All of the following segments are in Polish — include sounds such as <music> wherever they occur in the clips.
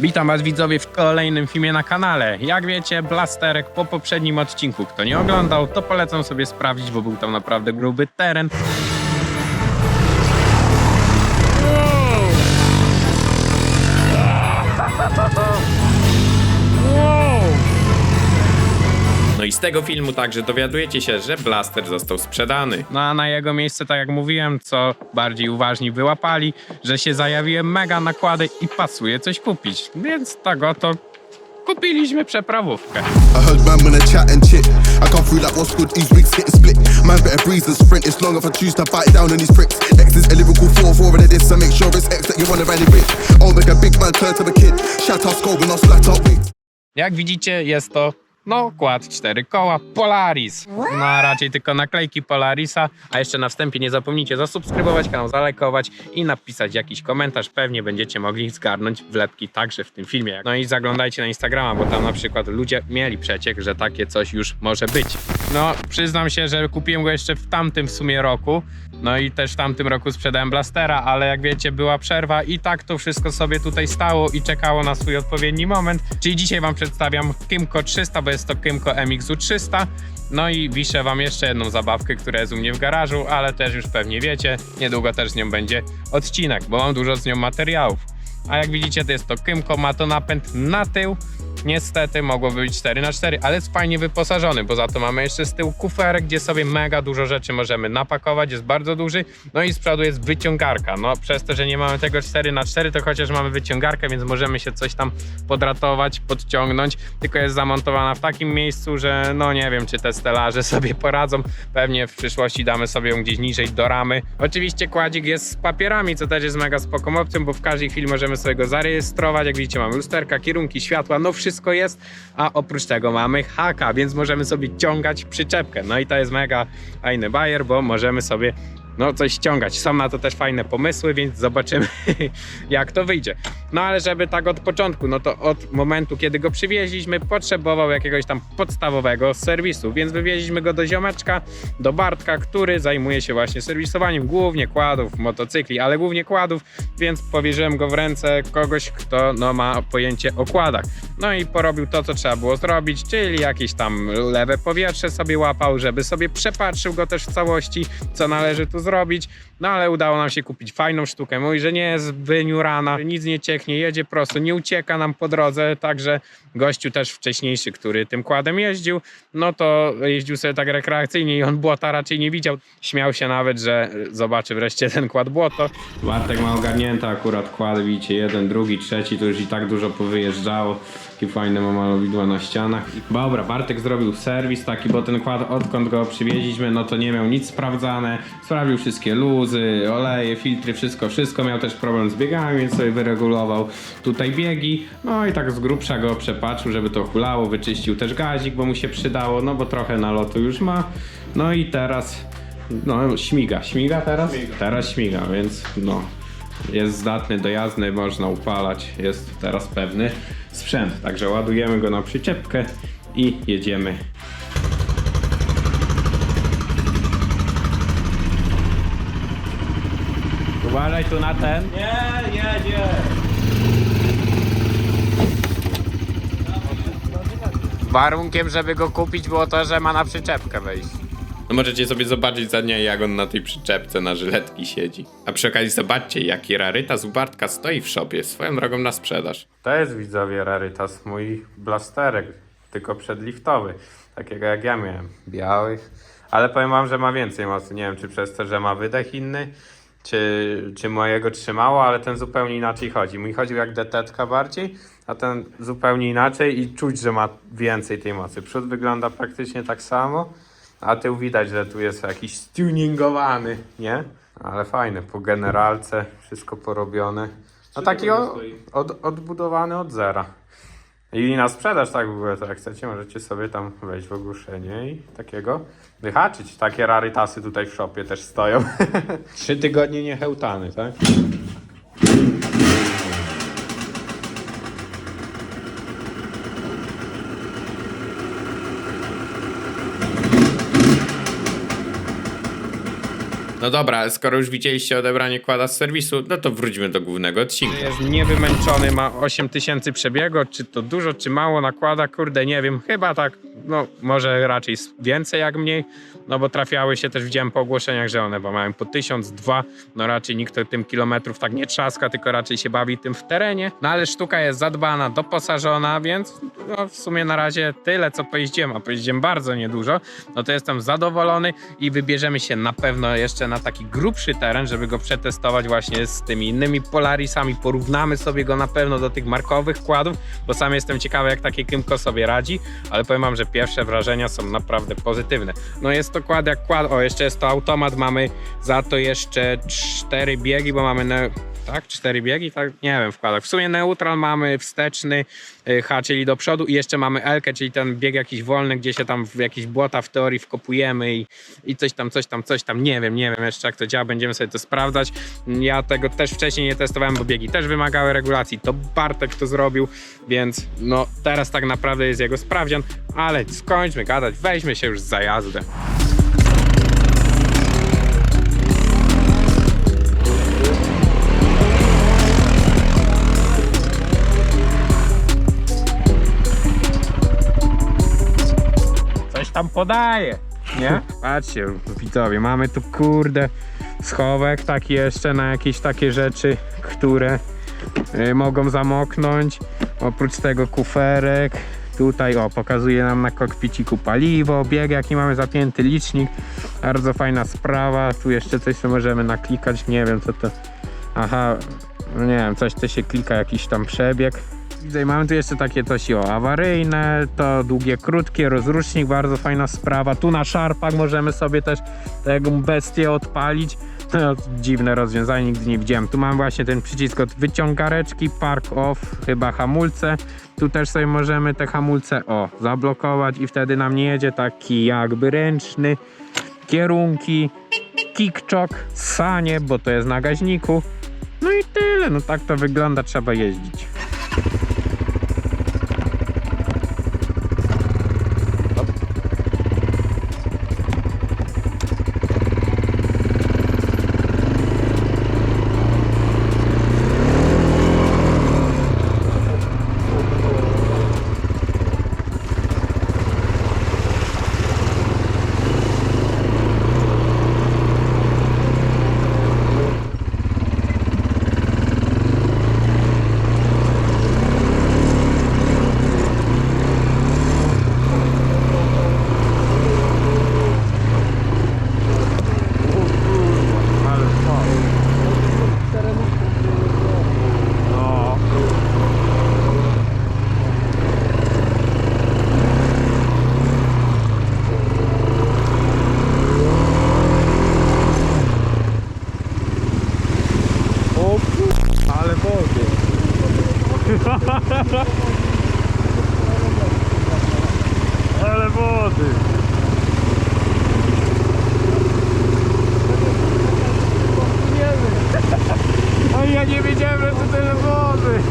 Witam was widzowie w kolejnym filmie na kanale. Jak wiecie, Blasterek po poprzednim odcinku. Kto nie oglądał, to polecam sobie sprawdzić, bo był tam naprawdę gruby teren. Tego filmu także dowiadujecie się, że Blaster został sprzedany. No a na jego miejsce, tak jak mówiłem, co bardziej uważni wyłapali, że się zajawiły mega nakłady i pasuje coś kupić. Więc tak oto kupiliśmy przeprawówkę. I heard man when I chat and chit. I come through like what's good, these wigs getting split. Man better breeze than sprint. It's long if I choose to bite down on these pricks. X is a lyrical 4-4 and this, so make sure it's X that you wanna rally with. Make a big man turn to a kid. Shout out scope and I'll splat up wigs. Jak widzicie, jest to no, kład cztery koła Polaris. No, a raczej tylko naklejki Polarisa. A jeszcze na wstępie nie zapomnijcie zasubskrybować kanał, zalajkować i napisać jakiś komentarz. Pewnie będziecie mogli zgarnąć wlepki także w tym filmie. No i zaglądajcie na Instagrama, bo tam na przykład ludzie mieli przeciek, że takie coś już może być. No, przyznam się, że kupiłem go jeszcze w tamtym w sumie roku. No i też w tamtym roku sprzedałem Blastera, ale jak wiecie, była przerwa i tak to wszystko sobie tutaj stało i czekało na swój odpowiedni moment. Czyli dzisiaj Wam przedstawiam Kymco 300, bo jest to Kymco MXU 300. No i wiszę Wam jeszcze jedną zabawkę, która jest u mnie w garażu, ale też już pewnie wiecie, niedługo też z nią będzie odcinek, bo mam dużo z nią materiałów. A jak widzicie, to jest to Kymco, ma to napęd na tył. Niestety mogłoby być 4 na 4 ale jest fajnie wyposażony. Poza to mamy jeszcze z tyłu kuferek, gdzie sobie mega dużo rzeczy możemy napakować, jest bardzo duży. No i z przodu jest wyciągarka. No przez to, że nie mamy tego 4 na 4 to chociaż mamy wyciągarkę, więc możemy się coś tam podratować, podciągnąć. Tylko jest zamontowana w takim miejscu, że no nie wiem, czy te stelaże sobie poradzą. Pewnie w przyszłości damy sobie ją gdzieś niżej do ramy. Oczywiście kładzik jest z papierami, co też jest mega spoko opcją, bo w każdej chwili możemy sobie go zarejestrować. Jak widzicie, mamy lusterka, kierunki, światła, no wszystko jest. A oprócz tego mamy haka, więc możemy sobie ciągać przyczepkę. No i to jest mega fajny bajer, bo możemy sobie no coś ściągać. Są na to też fajne pomysły, więc zobaczymy <laughs> jak to wyjdzie. No ale żeby tak od początku, no to od momentu kiedy go przywieźliśmy, potrzebował jakiegoś tam podstawowego serwisu, więc wywieźliśmy go do ziomeczka, do Bartka, który zajmuje się właśnie serwisowaniem głównie kładów, motocykli, ale głównie kładów, więc powierzyłem go w ręce kogoś, kto no, ma pojęcie o kładach. No i porobił to, co trzeba było zrobić, czyli jakieś tam lewe powietrze sobie łapał, żeby sobie przepatrzył go też w całości, co należy tu zrobić. No ale udało nam się kupić fajną sztukę. Mówi, że nie jest wyniurana, nic nie cieknie, jedzie prosto, nie ucieka nam po drodze. Także gościu też wcześniejszy, który tym kładem jeździł, no to jeździł sobie tak rekreacyjnie i on błota raczej nie widział. Śmiał się nawet, że zobaczy wreszcie ten kład błoto. Bartek ma ogarnięte akurat kłady, widzicie, jeden, drugi, trzeci, to już i tak dużo powyjeżdżało. Takie fajne ma malowidła na ścianach. Dobra, Bartek zrobił serwis taki, bo ten kład odkąd go przywieźliśmy, no to nie miał nic sprawdzane. Sprawdził wszystkie luzy, oleje, filtry, wszystko, wszystko. Miał też problem z biegami, więc sobie wyregulował tutaj biegi. No i tak z grubsza go przepatrzył, żeby to hulało. Wyczyścił też gazik, bo mu się przydało, no bo trochę nalotu już ma. No i teraz, no śmiga. Śmiga teraz? Teraz śmiga, więc no jest zdatny, dojazny, można upalać, jest teraz pewny sprzęt. Także ładujemy go na przyczepkę i jedziemy. Uważaj tu na ten. Nie, jedzie. Warunkiem, żeby go kupić było to, że ma na przyczepkę wejść. No możecie sobie zobaczyć za dnia, jak on na tej przyczepce na żyletki siedzi. A przy okazji zobaczcie, jaki rarytas u Bartka stoi w szopie, swoją drogą na sprzedaż. To jest widzowie rarytas, mój blasterek, tylko przedliftowy, takiego jak ja miałem, biały. Ale powiem wam, że ma więcej mocy, nie wiem czy przez to, że ma wydech inny, czy, czy mojego trzymało, ale ten zupełnie inaczej chodzi. Mój chodził jak detetka bardziej, a ten zupełnie inaczej i czuć, że ma więcej tej mocy. Przód wygląda praktycznie tak samo, a tył widać, że tu jest jakiś stuningowany, nie? Ale fajny, po generalce, wszystko porobione. No taki o, od, odbudowany od zera. I na sprzedaż tak w ogóle, to jak chcecie, możecie sobie tam wejść w ogłoszenie i takiego wyhaczyć. Takie rarytasy tutaj w shopie też stoją. <laughs> Trzy tygodnie niechełtany, tak? No dobra, skoro już widzieliście odebranie kłada z serwisu, no to wróćmy do głównego odcinka. Jest niewymęczony, ma 8000 przebiegu, czy to dużo, czy mało nakłada, kurde, nie wiem, chyba tak, no może raczej więcej jak mniej, no bo trafiały się też, widziałem po ogłoszeniach, że one bo mają po 1000, 2, no raczej nikt tym kilometrów tak nie trzaska, tylko raczej się bawi tym w terenie, no ale sztuka jest zadbana, doposażona, więc no, w sumie na razie tyle, co pojeździłem, a pojeździłem bardzo niedużo, no to jestem zadowolony i wybierzemy się na pewno jeszcze na taki grubszy teren, żeby go przetestować właśnie z tymi innymi Polarisami, porównamy sobie go na pewno do tych markowych kładów, bo sam jestem ciekawy jak takie Kymko sobie radzi, ale powiem wam, że pierwsze wrażenia są naprawdę pozytywne. No jest to kład jak kład, o jeszcze jest to automat, mamy za to jeszcze cztery biegi, bo mamy. Tak, cztery biegi, tak, nie wiem, wkładach. W sumie neutral mamy wsteczny, y, H, czyli do przodu i jeszcze mamy Elkę, czyli ten bieg jakiś wolny, gdzie się tam w jakieś błota w teorii wkopujemy i, i coś tam, coś tam, coś tam, nie wiem, nie wiem jeszcze jak to działa, będziemy sobie to sprawdzać. Ja tego też wcześniej nie testowałem, bo biegi też wymagały regulacji, to Bartek to zrobił, więc no teraz tak naprawdę jest jego sprawdzian, ale skończmy gadać, weźmy się już za jazdę. Tam podaje, nie? <laughs> Patrzcie, widzowie, mamy tu kurde schowek taki jeszcze na jakieś takie rzeczy, które y, mogą zamoknąć. Oprócz tego kuferek. Tutaj o, pokazuje nam na kokpiciku paliwo, bieg jaki mamy zapięty licznik. Bardzo fajna sprawa. Tu jeszcze coś co możemy naklikać, nie wiem co to. Aha, nie wiem, coś to się klika, jakiś tam przebieg. Widzę, mamy tu jeszcze takie coś o awaryjne, to długie, krótkie, rozrusznik, bardzo fajna sprawa. Tu na szarpach możemy sobie też tego bestię odpalić. No, dziwne rozwiązanie, nigdy nie widziałem. Tu mam właśnie ten przycisk od wyciągareczki, park off, chyba hamulce. Tu też sobie możemy te hamulce o zablokować i wtedy nam nie jedzie taki jakby ręczny. Kierunki, kickchock, sanie, bo to jest na gaźniku. No i tyle, no tak to wygląda, trzeba jeździć. Ale No. O kur... ale wody. ale wody. A ja nie wiedziałem, że tu tyle wody.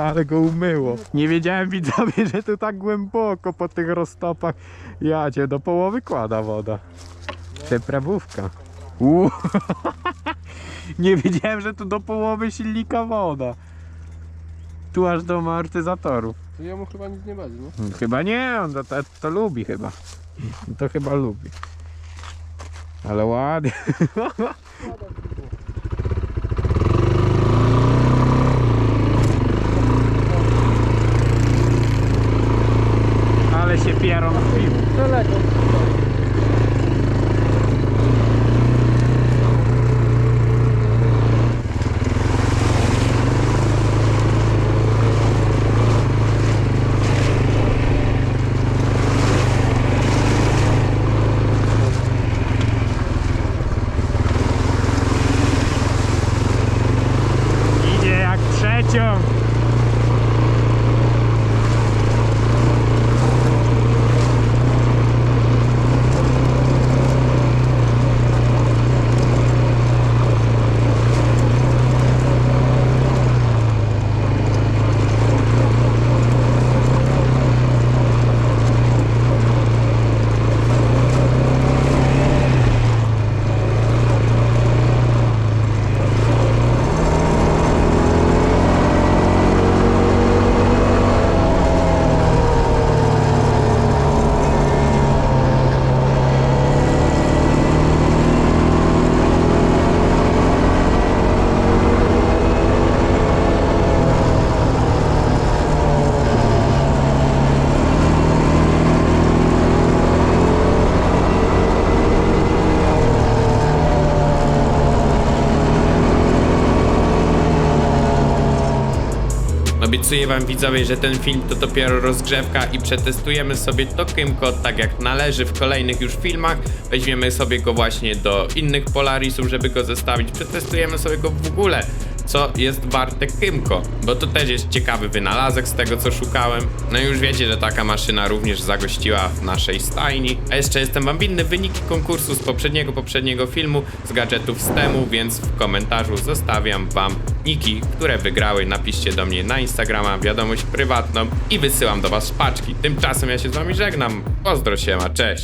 Ale go umyło. Nie wiedziałem widzowie, <laughs> że tu tak głęboko po tych roztopach jadzie do połowy kłada woda. Przeprawówka. Uuu. <laughs> Nie wiedziałem, że tu do połowy silnika woda. Tu aż do amortyzatorów. To jemu chyba nic nie będzie, no. Chyba nie, on to, to, to lubi chyba. To chyba lubi. Ale ładnie. <laughs> Ale się pierą Obiecuję wam widzowie, że ten film to dopiero rozgrzewka i przetestujemy sobie to Kymko tak jak należy w kolejnych już filmach. Weźmiemy sobie go właśnie do innych Polarisów, żeby go zestawić. Przetestujemy sobie go w ogóle co jest warte Kymko, bo to też jest ciekawy wynalazek z tego co szukałem. No i już wiecie, że taka maszyna również zagościła w naszej stajni. A jeszcze jestem wam winny wyniki konkursu z poprzedniego, poprzedniego filmu z gadżetów z temu, więc w komentarzu zostawiam wam niki, które wygrały. Napiszcie do mnie na Instagrama wiadomość prywatną i wysyłam do was paczki. Tymczasem ja się z wami żegnam. Pozdro się, ma cześć!